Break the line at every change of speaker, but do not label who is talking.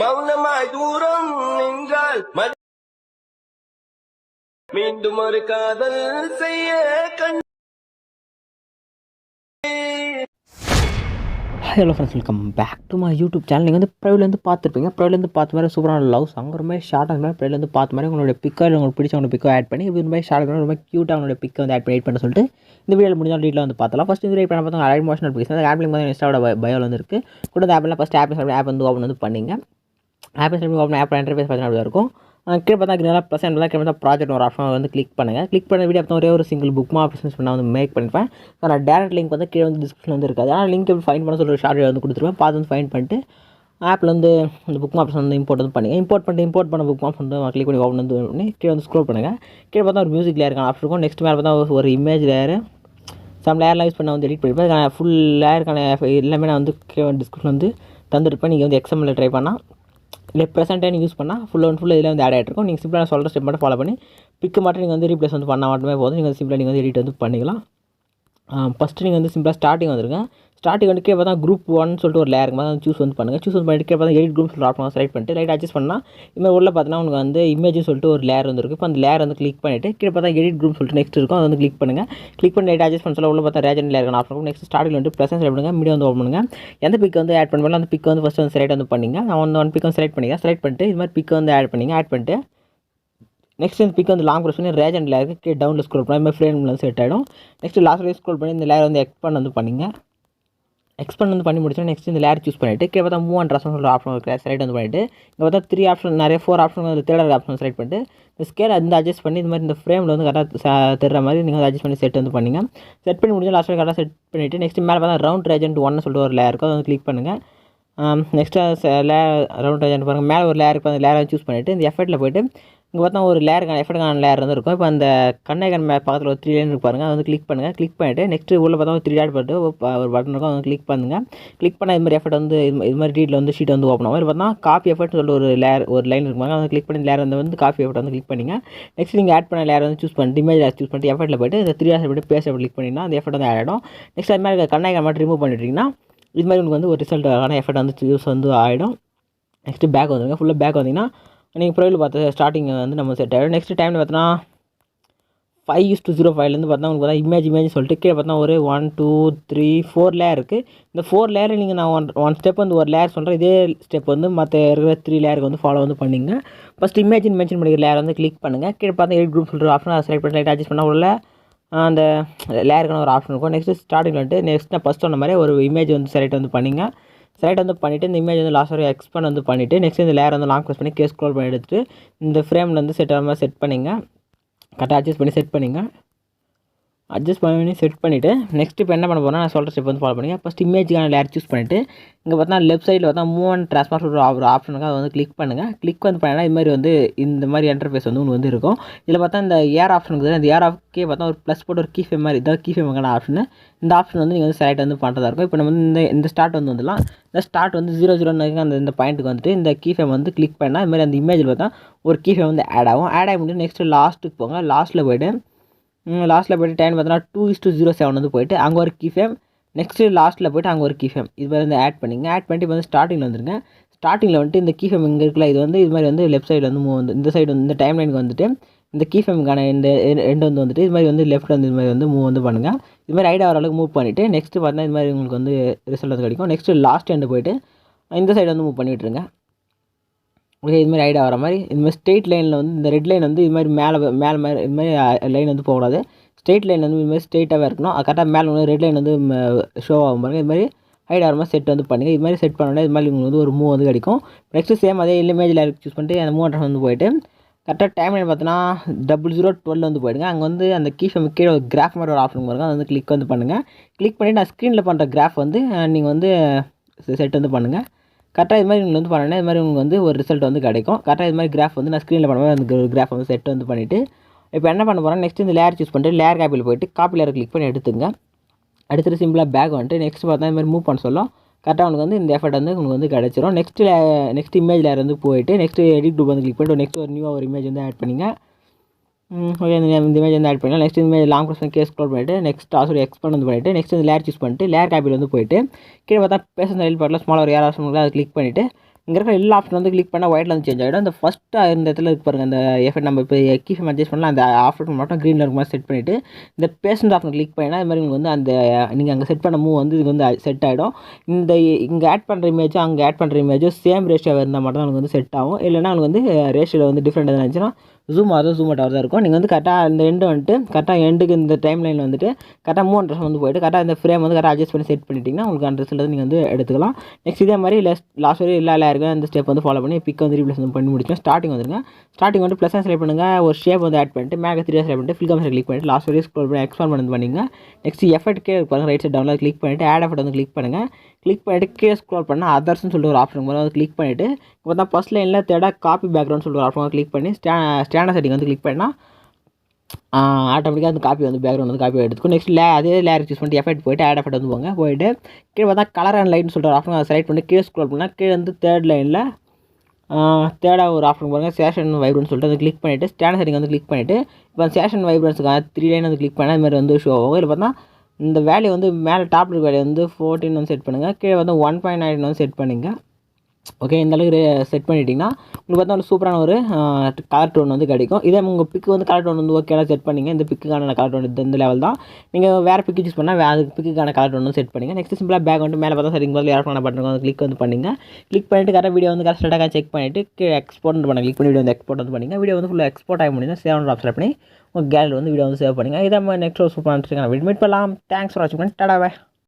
மௌனமாய் தூரம் நின்றால் மீண்டும் ஒரு காதல் செய்ய கண்
hello friends welcome back to my YouTube channel நீங்கள் வந்து ப்ரைவ்லேருந்து பார்த்துருப்பீங்க. ப்ரைவ்லேருந்து பார்த்த மாதிரி சூப்பரான லவ் சாங் ரொம்ப ஷார்ட் அந்த மாதிரி ப்ரைவ்லேருந்து பார்த்த மாதிரி உங்களோட பிக்கோ இல்லை உங்களுக்கு பிடிச்சவங்க பிக்கோ ஆட் பண்ணி இது மாதிரி ஷார்ட் ரொம்ப க்யூட்டாக அவங்களோட பிக்கை வந்து ஆட் பண்ணி பண்ண சொல்லிட்டு இந்த வீடியோ முடிஞ்சால் டீட்டில் வந்து பார்த்தலாம் ஃபஸ்ட் இந்த வீடியோ பண்ண பார்த்தா ஆட் மோஷன் அந்த ஆப் லிங்க் வந்து இன்ஸ்டாவோட பயோவில் வந்து இருக்குது கூட அந்த ஆப்லாம் ஃபஸ்ட் ஆப் ஆப் வந்து ஓப்பன் வந்து பண்ணிங்க. ஆப் ஓப்பன் ஆப் இன்டர்ஃபேஸ் பார்த்தீங்கன்னா அப்படி தான் இருக்கும். கீழே பார்த்தா கிரீனாக ப்ளஸ் அண்ட் கீழே பார்த்தா ப்ராஜெக்ட் ஒரு ஆப்ஷன் வந்து கிளிக் பண்ணுங்கள் கிளிக் பண்ண வீடியோ பார்த்தா ஒரே ஒரு சிங்கிள் புக் மா பிஸ்னஸ் பண்ண வந்து மேக் பண்ணிப்பேன் நான் டேரக்ட் லிங்க் வந்து கீழே வந்து டிஸ்கிரிப்ஷன் வந்து இருக்காது. ஆனால் லிங்க் எப்படி ஃபைன் பண்ண சொல்லி ஒரு ஷார்ட் வந்து கொடுத்துருவேன். பார்த்து வந்து ஃபைன் பண்ணிட்டு ஆப்பில் வந்து அந்த புக் மாப்ஸ் வந்து இம்போர்ட் வந்து பண்ணுங்கள் இம்போர்ட் பண்ணிட்டு இம்போர்ட் பண்ண புக் மாப்ஸ் வந்து கிளிக் பண்ணி ஓப்பன் வந்து பண்ணி கீழே வந்து ஸ்க்ரோல் பண்ணுங்கள் கீழே பார்த்தா ஒரு மியூசிக் லேயர் ஆப்ஷன் இருக்கும். நெக்ஸ்ட் மேலே பார்த்தா ஒரு- இமேஜ் லேயர் சம் லேயர்லாம் யூஸ் பண்ண வந்து எடிட் பண்ணிப்பேன் ஃபுல் லேயருக்கான எல்லாமே நான் வந்து டிஸ்கிரிப்ஷன் வந்து தந்துருப்பேன் நீங்கள் வந்து எக்ஸாம்பிள் ட்ரை பண்ணால் இல்லை ப்ரெசென்ட் யூஸ் பண்ணால் ஃபுல் அண்ட் ஃபுல் இதில் வந்து ஆட் ஆகிட்டு இருக்கும் நீங்கள் சிம்பிளாக நான் சொல்கிற ஸ்டெப் மட்டும் ஃபாலோ பண்ணி பிக்கு மட்டும் நீங்கள் வந்து ரீப்ளேஸ் வந்து பண்ணால் மட்டுமே போதும். நீங்கள் சிம்பிளாக நீங்கள் வந்து எடிட் வந்து பண்ணிக்கலாம். ஃபஸ்ட்டு நீங்கள் வந்து சிம்பிளாக ஸ்டார்டிங் வந்துருங்க. ஸ்டார்டிங் வந்து கீழே பார்த்தா குரூப் ஒன் சொல்லிட்டு ஒரு லேருக்கு மாதிரி சூஸ் வந்து பண்ணுங்கள் சூஸ் வந்து பண்ணிட்டு கீழே பார்த்தா எடிட் குரூப் சொல்லிட்டு ஆப்ஷன் செலக்ட் பண்ணிட்டு லைட் அட்ஜஸ்ட் பண்ணால் இதுமாதிரி உள்ள பார்த்தீங்கன்னா உங்களுக்கு வந்து இமேஜ்னு சொல்லிட்டு ஒரு லேயர் வந்து இப்போ அந்த லேயர் வந்து கிளிக் பண்ணிவிட்டு கீழே பார்த்தா எடிட் குரூப் சொல்லிட்டு நெக்ஸ்ட் இருக்கும். அதை வந்து கிளிக் பண்ணுங்கள் கிளிக் பண்ணி லைட் அட்ஜஸ்ட் பண்ண சொல்ல உள்ள பார்த்தா ரேஜன் லேயர் ஆப்ஷன் இருக்கும். நெக்ஸ்ட் ஸ்டார்டிங் வந்து ப்ளஸ் செலக்ட் பண்ணுங்கள் மீடியம் வந்து ஓப்பன் பண்ணுங்கள் எந்த பிக் வந்து ஆட் பண்ணுவோம் அந்த பிக் வந்து ஃபஸ்ட்டு வந்து செலக்ட் வந்து பண்ணிங்க. நான் வந்து ஒன் பிக் வந்து செலக்ட் பண்ணிங்க செலக்ட் பண்ணிட்டு இது மாதிரி பிக் வந்து ஆட் பண்ணிங்க. ஆட் பண்ணிட்டு நெக்ஸ்ட் இந்த பிக் வந்து லாங் ப்ரெஸ் பண்ணி ரேஜ் அண்ட் லேயருக்கு கீழே டவுனில் ஸ்க்ரோல் பண்ணி இந்த ஃப்ரேமில் வந்து செட் ஆகிடும் நெக்ஸ்ட் லாஸ்ட் வரைக்கும் ஸ்க்ரோல் பண்ணி இந்த லேயர் வந்து எக்ஸ்பேண்ட் வந்து பண்ணிங்க. எக்ஸ்பெண்ட் வந்து பண்ணி முடிச்சோம் நெக்ஸ்ட் இந்த லேயர் சூஸ் பண்ணிவிட்டு கீழே பார்த்தா மூவ் அண்ட் ரசம் சொல்கிற ஆப்ஷன் இருக்குது செலக்ட் வந்து பண்ணிவிட்டு இங்கே பார்த்தா த்ரீ ஆப்ஷன் நிறைய ஃபோர் ஆப்ஷன் வந்து தேர்ட் ஆப்ஷன் செலக்ட் பண்ணிட்டு இந்த ஸ்கேல் வந்து அட்ஜஸ்ட் பண்ணி இந்த மாதிரி இந்த ஃப்ரேமில் வந்து கரெக்டாக தெரிற மாதிரி நீங்கள் அட்ஜஸ்ட் பண்ணி செட் வந்து பண்ணிங்க. செட் பண்ணி முடிஞ்சால் லாஸ்ட் கரெக்டாக செட் பண்ணிவிட்டு நெக்ஸ்ட் மேலே பார்த்தா ரவுண்ட் ரேஜென்ட் ஒன்னு சொல்லிட்டு ஒரு லேயர் இருக்கும் அதை வந்து கிளிக் பண்ணுங்கள் நெக்ஸ்ட்டு லே ரவுண்ட் ரேஜென்ட் பாருங்கள் மேலே ஒரு லேயர் அந்த லேரை சூஸ் பண்ணிவிட்டு இந்த எஃபெக்ட்டில் போய்ட்டு இங்கே பார்த்தா ஒரு லேயருக்கான எஃபெக்ட்டுக்கான லேயர் வந்து இருக்கும் இப்போ அந்த கண்ணகன் மே பக்கத்தில் ஒரு த்ரீ லைன் இருப்பாருங்க அதை வந்து கிளிக் பண்ணுங்கள் கிளிக் பண்ணிவிட்டு நெக்ஸ்ட் உள்ள பார்த்தா ஒரு த்ரீ டாட் போட்டு ஒரு பட்டன் இருக்கும். அதை வந்து கிளிக் பண்ணுங்கள் கிளிக் பண்ணால் இது மாதிரி எஃபெக்ட் வந்து இது மாதிரி டீட்டில் வந்து ஷீட் வந்து ஓப்பன் ஆகும். இது பார்த்தா காப்பி எஃபெக்ட் சொல்லிட்டு ஒரு லேயர் ஒரு லைன் இருக்கும் அதை கிளிக் பண்ணி லேயர் வந்து வந்து காப்பி எஃபெக்ட் வந்து கிளிக் பண்ணிங்க. நெக்ஸ்ட் நீங்கள் ஆட் பண்ண லேயர் வந்து சூஸ் பண்ணிட்டு இமேஜ் சூஸ் பண்ணிட்டு எஃபெக்ட்டில் போய்ட்டு இந்த த்ரீ ஆஸ் போய்ட்டு பேச கிளிக் பண்ணிங்கன்னா அந்த எஃபெக்ட் வந்து ஆட் ஆகிடும் நெக்ஸ்ட் அது மாதிரி கண்ணகன் மட்டும் ரிமூவ் பண்ணிட்டீங்கன்னா இது மாதிரி உங்களுக்கு வந்து ஒரு ரிசல்ட்டான எஃபெக்ட் வந்து யூஸ் வந்து ஆகிடும் நெக்ஸ்ட்டு பேக் வந்துருங்க. ஃபுல்லாக பேக் வந்தீங்கன்னா நீங்கள் ப்ரொஃபைல் பார்த்து ஸ்டார்டிங் வந்து நம்ம செட் ஆகிடும் நெக்ஸ்ட் டைமில் பார்த்தோன்னா ஃபைவ் யூஸ் டூ ஜீரோ ஃபைவ்லேருந்து பார்த்தா உங்களுக்கு பார்த்தா இமேஜ் இமேஜ் சொல்லிட்டு கீழே பார்த்தா ஒரு one two three four layer இருக்குது இந்த ஃபோர் லேயர் நீங்கள் நான் ஒன் ஒன் ஸ்டெப் வந்து ஒரு லேயர் சொல்கிறேன் இதே ஸ்டெப் வந்து மற்ற இருக்கிற த்ரீ லேயருக்கு வந்து ஃபாலோ வந்து பண்ணிங்க. ஃபஸ்ட் இமேஜின் மென்ஷன் பண்ணிக்கிற லேயர் வந்து கிளிக் பண்ணுங்கள் கீழே பார்த்தா எயிட் குரூப் சொல்கிற ஆப்ஷன் அதை செலக்ட் பண்ணி லைட் அட்ஜஸ்ட் பண்ண உள்ள அந்த லேயருக்கான ஒரு ஆப்ஷன் இருக்கும். நெக்ஸ்ட் ஸ்டார்டிங் வந்துட்டு நெக்ஸ்ட் நான் ஃபஸ்ட் சொன்ன மாதிரி ஒரு இமேஜ் வந்து செலக்ட் வந்து பண்ணிங்க. செலக்ட் வந்து பண்ணிவிட்டு இந்த இமேஜ் வந்து லாஸ்ட் வரைக்கும் எக்ஸ்பேண்ட் வந்து பண்ணிவிட்டு நெக்ஸ்ட் இந்த லேயர் வந்து லாங் ப்ரெஸ் பண்ணி கேஸ் ஸ்க்ரோல் பண்ணி எடுத்துட்டு இந்த ஃப்ரேமில் வந்து செட் ஆகிற மாதிரி செட் பண்ணிங்க. கரெக்டாக அட்ஜஸ்ட் பண்ணி செட் பண்ணிங்க. அட்ஜஸ்ட் பண்ணி செட் பண்ணிவிட்டு நெக்ஸ்ட் இப்போ என்ன பண்ண போகிறேன் நான் சொல்கிற ஸ்டெப் வந்து ஃபாலோ பண்ணிங்க ஃபஸ்ட் இமேஜுக்கான லேயர் சூஸ் பண்ணிவிட்டு இங்கே பார்த்தா லெஃப்ட் சைடில் பார்த்தா மூவ் அண்ட் ட்ரான்ஸ்ஃபார் ஒரு ஒரு ஆப்ஷன் இருக்குது அதை வந்து கிளிக் பண்ணுங்கள் கிளிக் வந்து பண்ணால் இது மாதிரி வந்து இந்த மாதிரி என்டர்ஃபேஸ் வந்து உங்களுக்கு வந்து இருக்கும். இதில் பார்த்தா இந்த ஏர் ஆப்ஷன் இருக்குது. அந்த ஏர் ஆஃப்கே பார்த்தா ஒரு ப்ளஸ் போட்டு ஒரு கீஃபே மாதிரி இதான் கீ ஃபேமுக்கான ஆப்ஷன் இந்த ஆப்ஷன் வந்து நீங்கள் வந்து செலக்ட் வந்து பண்ணுறதா இருக்கும். இப்போ நம்ம வந்து இந்த இந்த ஸ்டார்ட் வந்து வந்துடலாம். இந்த ஸ்டார்ட் வந்து ஜீரோ ஜீரோன்னு அந்த இந்த பாயிண்ட்டுக்கு வந்துட்டு இந்த கீஃபேம் வந்து கிளிக் பண்ணால் இது மாதிரி அந்த இமேஜில் பார்த்தா ஒரு கீஃபே வந்து ஆட் ஆகும். ஆட் ஆகி முடிஞ்சு நெக்ஸ்ட்டு லாஸ்ட்டுக்கு போங்க. லாஸ்ட்டில் போய்ட்டு லாஸ்ட்டில் போய்ட்டு டைம் பார்த்தோன்னா two is two zero seven வந்து போயிட்டு அங்கே ஒரு கீஃபேம் நெக்ஸ்ட்டு லாஸ்ட்டில் போய்ட்டு அங்கே ஒரு கீஃபேம் இது மாதிரி வந்து ஆட் பண்ணிங்க. ஆட் பண்ணிட்டு இப்போ வந்து ஸ்டார்டிங்கில் வந்துருங்க. ஸ்டார்டிங்கில் வந்துட்டு இந்த கீஃபேம் இங்கே இருக்குல்ல இது வந்து இது மாதிரி வந்து லெஃப்ட் சைடு வந்து மூவ் வந்து இந்த சைடு வந்து இந்த டைம் லைனுக்கு வந்துட்டு இந்த கீஃபேமுக்கான இந்த ரெண்டு வந்து வந்துட்டு இது மாதிரி வந்து லெஃப்ட் வந்து இது மாதிரி வந்து மூவ் வந்து பண்ணுங்கள் இது மாதிரி ஐடியா வர அளவுக்கு மூவ் பண்ணிவிட்டு நெக்ஸ்ட்டு பார்த்தீங்கன்னா இது மாதிரி உங்களுக்கு வந்து ரிசல்ட் வந்து கிடைக்கும். நெக்ஸ்ட்டு லாஸ்ட் எண்டு போயிட்டு இந்த சைடு வந்து மூவ் பண்ணிவிட்டுருங்க இது மாதிரி ஐடியா வர மாதிரி இந்த மாதிரி ஸ்ட்ரெயிட் லைனில் வந்து இந்த ரெட் லைன் வந்து இது மாதிரி மேலே மேலே மாதிரி இது மாதிரி லைன் வந்து போகக்கூடாது. ஸ்ட்ரெயிட் லைன் வந்து இது மாதிரி ஸ்ட்ரெயிட்டாகவே இருக்கணும். அது கரெக்டாக மேலே வந்து ரெட் லைன் வந்து ஷோ ஆகும் பாருங்க. இது மாதிரி ஹைட் ஆகிற மாதிரி செட் வந்து பண்ணுங்கள் இது மாதிரி செட் பண்ணோடனே இது மாதிரி உங்களுக்கு வந்து ஒரு மூவ் வந்து கிடைக்கும். நெக்ஸ்ட்டு சேம் அதே இமேஜில் சூஸ் பண்ணிட்டு அந்த மூவ் வந்து போயிட்டு கரெக்டாக டைம் லைன் பார்த்தோன்னா டபுள் ஜீரோ டுவெல் வந்து போயிடுங்க. அங்கே வந்து அந்த கீ கீழே ஒரு கிராஃப் மாதிரி ஒரு ஆப்ஷன் பாருங்கள் அதை வந்து கிளிக் வந்து பண்ணுங்கள் கிளிக் பண்ணி நான் ஸ்க்ரீனில் பண்ணுற கிராஃப் வந்து நீங்கள் வந்து செட் வந்து பண்ணுங்கள் கரெக்டாக இது மாதிரி உங்களுக்கு வந்து பண்ணணும் இது மாதிரி உங்களுக்கு வந்து ஒரு ரிசல்ட் வந்து கிடைக்கும். கரெக்டாக இது மாதிரி கிராஃப் வந்து நான் ஸ்க்ரீனில் பண்ணும்போது அந்த கிராஃப் வந்து செட் வந்து பண்ணிவிட்டு இப்போ என்ன பண்ண போகிறேன் நெக்ஸ்ட் இந்த லேயர் சூஸ் பண்ணிட்டு லேயர் காப்பியில் போயிட்டு காப்பி லேயர் கிளிக் பண்ணி எடுத்துங்க. எடுத்துகிட்டு சிம்பிளாக பேக் வந்துட்டு நெக்ஸ்ட் பார்த்தா இது மாதிரி மூவ் பண்ண சொல்லும். கரெக்டாக உங்களுக்கு வந்து இந்த எஃபர்ட் வந்து உங்களுக்கு வந்து கிடச்சிரும். நெக்ஸ்ட் நெக்ஸ்ட் இமேஜ் லேயர் வந்து போயிட்டு நெக்ஸ்ட் எடிட் டூப் வந்து கிளிக் பண்ணிட்டு நெக்ஸ்ட் ஒரு நியூவாக ஒரு இமேஜ் வந்து ஆட் பண்ணிங்க. ஓகே இந்த இந்த இமேஜ் வந்து ஆட் பண்ணலாம் நெக்ஸ்ட் இமேஜ் லாங் ப்ரெஸ் கேஸ் ஸ்க்ரோல் பண்ணிட்டு நெக்ஸ்ட் ஆல்சோ எக்ஸ்பெண்ட் வந்து பண்ணிட்டு நெக்ஸ்ட் வந்து லேர் சூஸ் பண்ணிட்டு லேர் காப்பியில் வந்து போயிட்டு கீழே பார்த்தா பேசுகிற ரயில் பாட்டில் ஸ்மால் ஒரு ஏர் ஆப்ஷன் அதை கிளிக் பண்ணிவிட்டு இங்கே இருக்கிற எல்லா ஆப்ஷன் வந்து கிளிக் பண்ணால் ஒயிட்டில் வந்து சேஞ்ச் ஆகிடும் அந்த ஃபஸ்ட்டு இந்த இடத்துல இருக்கு பாருங்கள் அந்த எஃபெக்ட் நம்ம இப்போ கீ ஃபேம் அட்ஜஸ்ட் பண்ணலாம். அந்த ஆப்ஷன் மட்டும் க்ரீனில் இருக்க மாதிரி செட் பண்ணிவிட்டு இந்த பேசண்ட் ஆப்ஷன் கிளிக் பண்ணினா இது மாதிரி உங்களுக்கு வந்து அந்த நீங்கள் அங்கே செட் பண்ண மூவ் வந்து இதுக்கு வந்து செட் ஆகிடும் இந்த இங்கே ஆட் பண்ணுற இமேஜும் அங்கே ஆட் பண்ணுற இமேஜும் சேம் ரேஷியோ இருந்தால் மட்டும் தான் உங்களுக்கு வந்து செட் ஆகும். இல்லைனா உங்களுக்கு வந்து ரேஷியோவில் வந்து டிஃப்ரெண்ட் எதாவது இருந்துச்சுன்னா ஜூம் ஆகும் ஜூம் அவுட் தான் இருக்கும். நீங்கள் வந்து கரெக்டாக இந்த எண்டு வந்துட்டு கரெக்டாக எண்டுக்கு இந்த டைம் லைனில் வந்துட்டு கரெக்டாக மூணு ட்ரெஸ் வந்து போயிட்டு கரெக்டாக இந்த ஃப்ரேம் வந்து கரெக்டாக அட்ஜஸ்ட் பண்ணி செட் பண்ணிட்டீங்கன்னா உங்களுக்கு அந்த ட்ரெஸ்ஸில் நீங்கள் வந்து எடுத்துக்கலாம். நெக்ஸ்ட் இதே மாதிரி லாஸ்ட் வரையும் எல்லா எல்லாருக்கும் அந்த ஸ்டெப் வந்து ஃபாலோ பண்ணி பிக் வந்து ரீப்ளேஸ் வந்து பண்ணி முடிச்சோம் ஸ்டார்டிங் வந்துருங்க. ஸ்டார்டிங் வந்து ப்ளஸ் செலக்ட் பண்ணுங்கள் ஒரு ஷேப் வந்து ஆட் பண்ணிட்டு மேக த்ரீ செலக்ட் பண்ணிட்டு ஃபில் கம்ஸ் கிளிக் பண்ணிட்டு லாஸ்ட் வரையும் ஸ்க்ரோல் பண்ணி எக்ஸ்பாண்ட் பண்ணி பண்ணிங்க. நெக்ஸ்ட் எஃபெக்ட் கீழே பாருங்க ரைட் சைட் டவுனில் கிளிக் பண்ணிவிட்டு ஆட் எஃபர்ட் வந்து கிளிக் பண்ணுங்கள் கிளிக் பண்ணிவிட்டு கீழே ஸ்க்ரோல் பண்ணால் அதர்ஸ்னு சொல்லிட்டு ஒரு ஆப்ஷன் வரும் அதை கிளிக் பண்ணிவிட்டு இப்போ தான் ஃபஸ்ட் லைனில் தேர்டாக காப்பி பேக்ரவுண்ட் சொல்லிட்டு ஒரு ஆப்ஷன் கிளிக் பண்ணி ஸ்டே ஸ்டாண்டர்ட் செட்டிங் வந்து கிளிக் பண்ணால் ஆட்டோமேட்டிக்காக அந்த காப்பி வந்து பேக்ரவுண்ட் வந்து காப்பி எடுத்துக்கும். நெக்ஸ்ட் லே அதே லேர் சூஸ் பண்ணிட்டு எஃபெக்ட் போயிட்டு ஆட் எஃபெக்ட் வந்து போங்க. போயிட்டு கீழே பார்த்தா கலர் அண்ட் லைட்னு சொல்லிட்டு ஆப்ஷன் அதை செலக்ட் பண்ணி கீழே ஸ்க்ரோல் பண்ணால் கீழே வந்து தேர்ட் லைனில் தேர்டாக ஒரு ஆப்ஷன் பாருங்கள் சேஷன் வைப்ரன்ஸ் சொல்லிட்டு வந்து கிளிக் பண்ணிவிட்டு ஸ்டாண்டர்ட் செட்டிங் வந்து கிளிக் பண்ணிவிட்டு இப்போ சேஷன் வைப்ரன்ஸுக்காக த்ரீ லைன் வந்து கிளிக் பண்ணால் மாதிரி வந்து ஷோ ஆகும். இல்லை பார்த்தா இந்த வேல்யூ வந்து மேலே டாப் வேலையை வேல்யூ வந்து ஃபோர்டீன் வந்து செட் பண்ணுங்கள் கீழே வந்து ஒன் பாயிண்ட் நைன் வந்து செட் பண்ணுங்கள் ஓகே இந்த அளவுக்கு செட் பண்ணிட்டீங்கன்னா உங்களுக்கு பார்த்தா ஒரு சூப்பரான ஒரு கலர் டோன் வந்து கிடைக்கும். இதே உங்கள் பிக்கு வந்து கலர் டோன் வந்து ஓகேலாம் செட் பண்ணிங்க. இந்த பிக்குக்கான கலர் டோன் இந்த லெவல் தான். நீங்கள் வேறு பிக்கு சூஸ் பண்ணால் வேறு பிக்குக்கான கலர் டோன் வந்து செட் பண்ணுங்கள் நெக்ஸ்ட் சிம்பிளாக பேக் வந்து மேலே பார்த்தா சரிங்க பதில் யாரும் பட்டன் வந்து கிளிக் வந்து பண்ணிங்க. கிளிக் பண்ணிட்டு கரெக்டாக வீடியோ வந்து கரெக்டாக செக் பண்ணிவிட்டு எக்ஸ்போர்ட் பண்ணுங்கள் கிளிக் பண்ணி வீடியோ வந்து எக்ஸ்போர்ட் வந்து பண்ணிங்க. வீடியோ வந்து ஃபுல்லாக எக்ஸ்போர்ட் ஆகி முடியும் சேவ் ஆப்ஷன் பண்ணி உங்கள் கேலரி வந்து வீடியோ வந்து சேவ் பண்ணுங்கள் இதை மாதிரி நெக்ஸ்ட் ஒரு சூப்பராக வீடியோ மீட் பண்ணலாம். தேங்க்ஸ் ஃபார் வாட்சிங் பண்ணி டடாவே